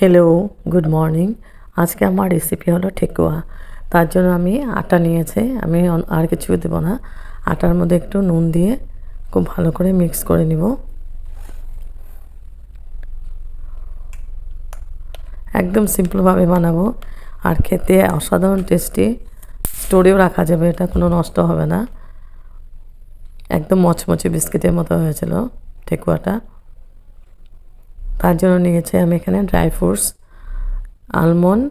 Hello good morning আজকে আমার recipe হলো ঠেকুয়া। তার জন্য আমি আটা নিয়েছি। আমি আর কিছু দেবো না। আটার মধ্যে একটু নুন দিয়ে খুব ভালো করে মিক্স করে নিব। একদম সিম্পলভাবে বানাবো। আর খেতে অসাধারণ টেস্টি স্টোরেও রাখা যাবে, এটা কোনো নষ্ট হবে না। একদম মচমচে বিস্কিটের মতো হয়েছিল ঠেকুয়াটা। তার জন্য নিয়েছি আমি এখানে ড্রাই ফ্রুটস, আলমন্ড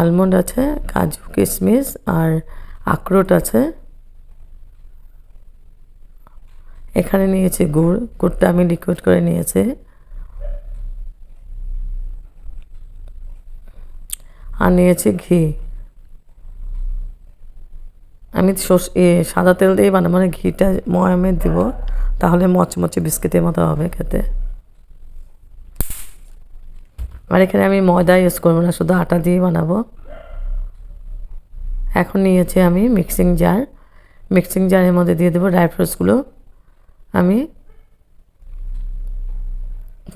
আলমন্ড আছে, কাজু কিশমিশ আর আখরোট আছে। এখানে নিয়েছি গুড়, গুড়টা আমি লিকুইড করে নিয়েছি। আর নিয়েছি ঘি। আমি সাদা তেল দিয়ে বানাবো মানে ঘিটা ময়ামে দিব, তাহলে মচমচে বিস্কিটের মতো হবে খেতে। আর এখানে আমি ময়দা ইউজ করব না, শুধু আটা দিয়ে বানাবো। এখন নিয়েছি আমি মিক্সিং জার মিক্সিং জারের মধ্যে দিয়ে দেবো ড্রাই ফ্রুটসগুলো আমি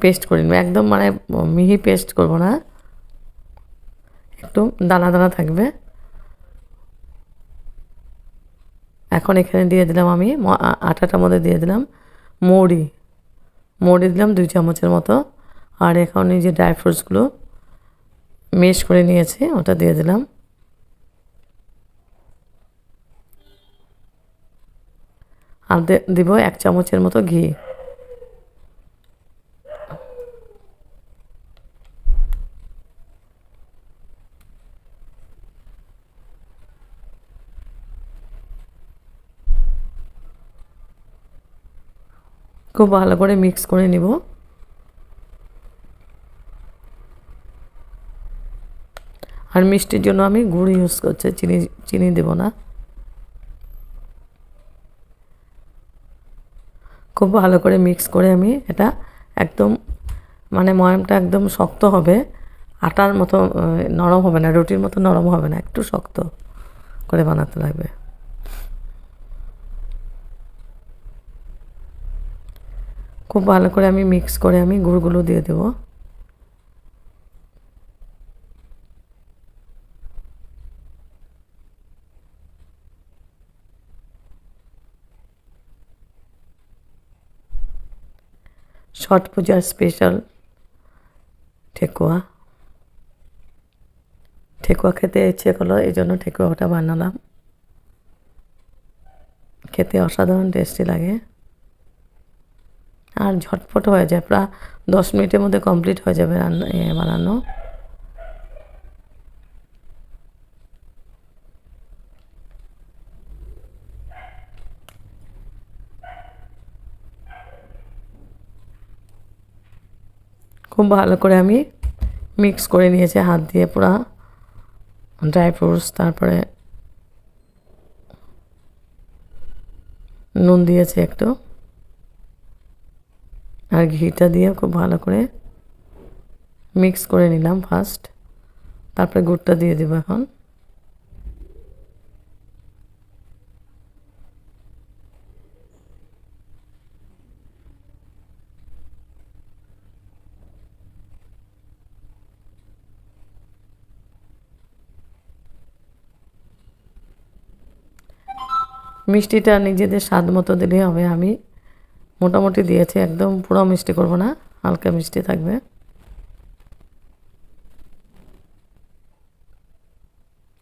পেস্ট করে নেব। একদম মানে মিহি পেস্ট করব না। একটু দানা দানা থাকবে। এখন এখানে দিয়ে দিলাম আমি আটাটার মধ্যে দিয়ে দিলাম মৌরি মৌরি দিলাম দুই চামচের মতো। আর এখন এই যে ড্রাই ফ্রুটসগুলো মেশ করে নিয়েছে, ওটা দিয়ে দিলাম। আর দিব এক চামচের মতো ঘি। খুব ভালো করে মিক্স করে নিব। আর মিষ্টির জন্য আমি গুড় ইউজ করছি, চিনি চিনি দেব না। খুব ভালো করে মিক্স করে আমি এটা একদম মানে ময়ামটা একদম শক্ত হবে, আটার মতো নরম হবে না, রুটির মতো নরম হবে না, একটু শক্ত করে বানাতে লাগবে। খুব ভালো করে আমি মিক্স করে আমি গুড়গুলো দিয়ে দেবো। ছট পূজার স্পেশাল ঠেকুয়া। ঠেকুয়া খেতে ইচ্ছে করল, এই জন্য ঠেকুয়াটা বানালাম। খেতে অসাধারণ টেস্টি লাগে। আর ঝটপট হয়ে যায়, প্রায় দশ মিনিটের মধ্যে কমপ্লিট হয়ে যাবে রান্না বানানো। খুব ভালো করে আমি মিক্স করে নিয়েছি, হাত দিয়ে পুরা ড্রাই ফ্রুটস তারপরে নুন দিয়েছি একটু। আর ঘিটা দিয়ে খুব ভালো করে মিক্স করে নিলাম ফার্স্ট তারপরে গুড়টা দিয়ে দেবো এখন। মিষ্টিটা নিজেদের স্বাদ মতো দিলে হবে, আমি মোটামুটি দিয়েছি, একদম পুরো মিষ্টি করব না, হালকা মিষ্টি থাকবে।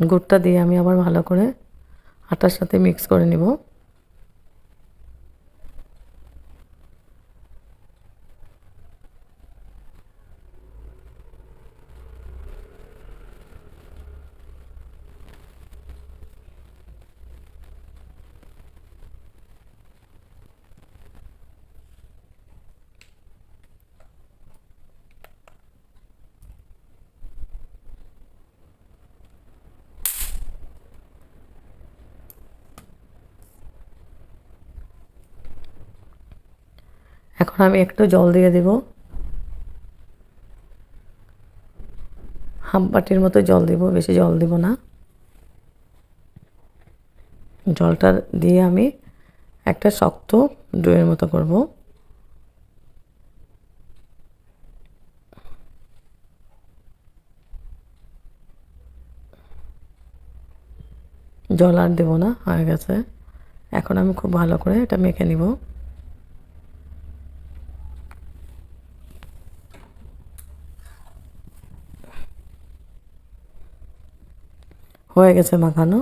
গুড়টা দিয়ে আমি আবার ভালো করে আটার সাথে মিক্স করে নিব। এখন আমি একটু জল দিয়ে দেব। হাফ পাটির মতো জল দেব, বেশি জল দেব না। জলটা দিয়ে আমি একটা শক্ত ডোয়ের মতো করব। জল আর দেবো না, হয়ে গেছে। এখন আমি খুব ভালো করে এটা মেখে নিব। হয়ে গেছে মাখানো।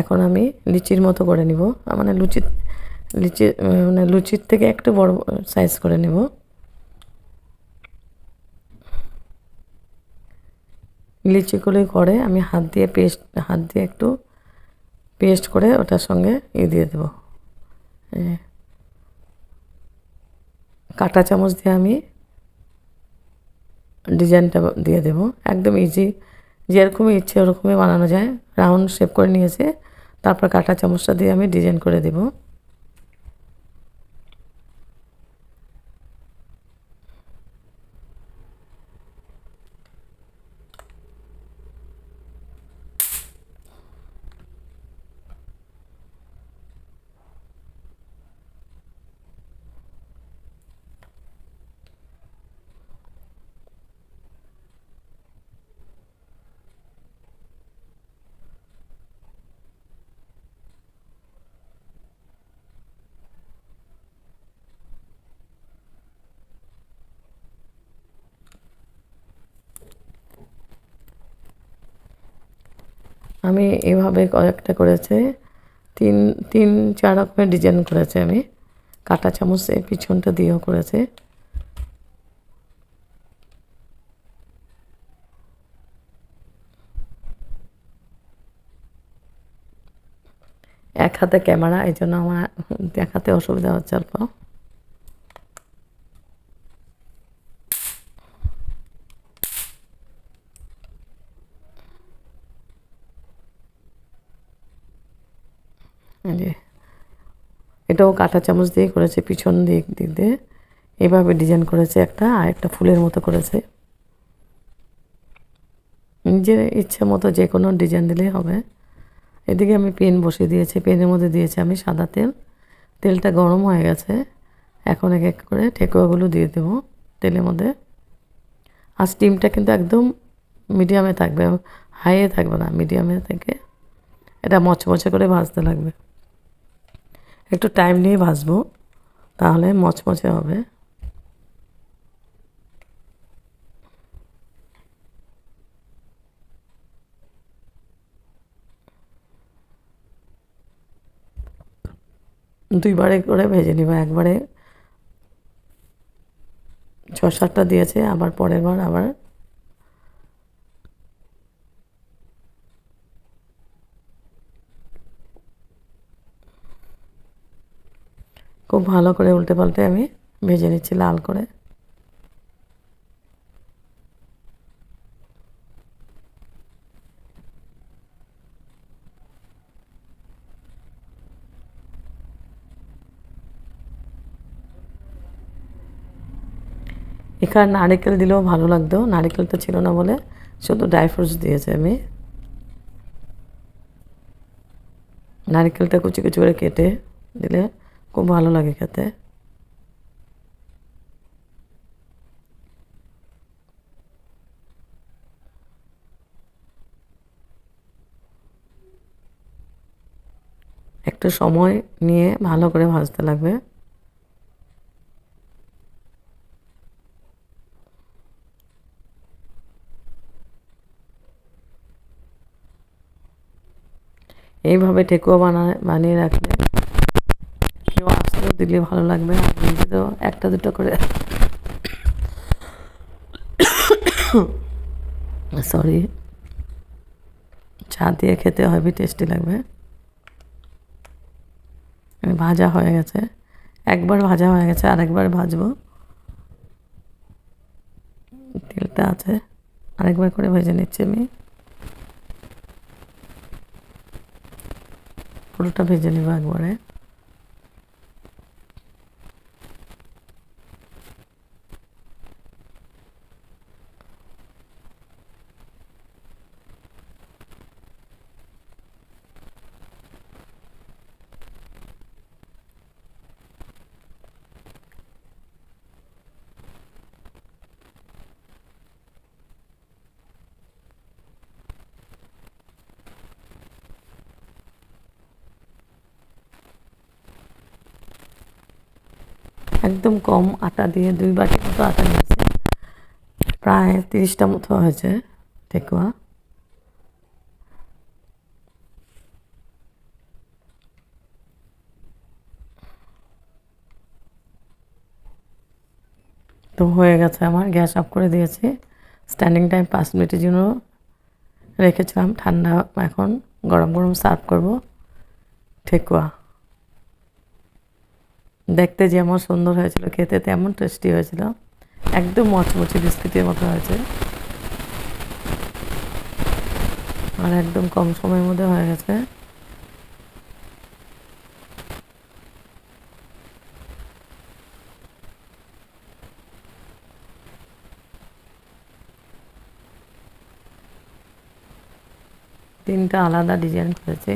এখন আমি লিচির মতো করে নিব। মানে লুচি, লিচি মানে লুচির থেকে একটু বড় সাইজ করে নেব। লিচিগুলি করে আমি হাত দিয়ে পেস্ট হাত দিয়ে একটু পেস্ট করে ওটার সঙ্গে ই দিয়ে দেবো। কাঁটা চামচ দিয়ে আমি ডিজাইনটা দিয়ে দেব। একদম ইজি যেরকমই ইচ্ছে ওরকমই বানানো যায়। রাউন্ড শেপ করে নিয়েছে। তারপর কাটা চামচটা দিয়ে আমি ডিজাইন করে দেব। আমি এভাবে কয়েকটা করেছে। তিন তিন, চার রকমের ডিজাইন করেছে আমি। কাঁটা চামচে পিছনটা দিয়েও করেছে। এক হাতে ক্যামেরা, এই জন্য আমার দেখাতে অসুবিধা হচ্ছে অল্প। এটাও কাঁটা চামচ দিয়ে করেছে, পিছন দিক দিক দিয়ে। এভাবে ডিজাইন করেছে একটা, আর একটা ফুলের মতো করেছে। নিজের ইচ্ছে মতো যে কোনো ডিজাইন দিলেই হবে। এদিকে আমি পেন বসিয়ে দিয়েছি, পেনের মধ্যে দিয়েছি আমি সাদা তেল। তেলটা গরম হয়ে গেছে। এখন এক এক করে ঠেকুয়াগুলো দিয়ে দেবো তেলের মধ্যে। আর স্টিমটা কিন্তু একদম মিডিয়ামে থাকবে, হাইয়ে থাকবে না মিডিয়ামে থেকে। এটা মচমচে করে ভাজতে লাগবে। একটু টাইম নিয়ে ভাজবো, তাহলে মচমচে হবে। দুইবারে করে ভেজে নিব, একবারে। ছ সাতটা দিয়েছে, আবার পরের বার আবার খুব ভালো করে উল্টে পাল্টে আমি ভেজে নিচ্ছি লাল করে। এখানে নারিকেল দিলেও ভালো লাগতো নারিকেলটা ছিল না বলে শুধু ড্রাই ফ্রুটস দিয়েছে আমি। নারিকেলটা কুচি কুচি করে কেটে দিলে খুব ভালো লাগে খেতে। একটু সময় নিয়ে ভালো করে ভাজতে লাগবে। এইভাবে ঠেকুয়া বানা বানিয়ে রাখলে কেউ দিলে ভালো লাগবে। একটা দুটো করে। সরি চা দিয়ে খেতে হবে টেস্টি লাগবে। ভাজা হয়ে গেছে। একবার ভাজা হয়ে গেছে, আরেকবার ভাজবো। তেলটা আছে। আরেকবার করে ভেজে নিচ্ছি আমি। পুরোটা ভেজে নেব একবারে। একদম কম আটা দিয়ে দুই বাটি মতো আটা নিয়েছি। প্রায় তিরিশটা মতো হয়েছে ঠেকুয়া। তো হয়ে গেছে আমার, গ্যাস অফ করে দিয়েছি। স্ট্যান্ডিং টাইম পাঁচ মিনিটের জন্য রেখেছিলাম। ঠান্ডা এখন গরম গরম সার্ভ করব। ঠেকুয়া। দেখতে যেমন সুন্দর হয়েছিল, খেতে তেমন টেস্টি হয়েছিল। একদম মচমচে বিস্কিটের মতো হয়েছে। আর একদম কম সময়ের মধ্যে হয়ে গেছে। তিনটা আলাদা ডিজাইন করেছে।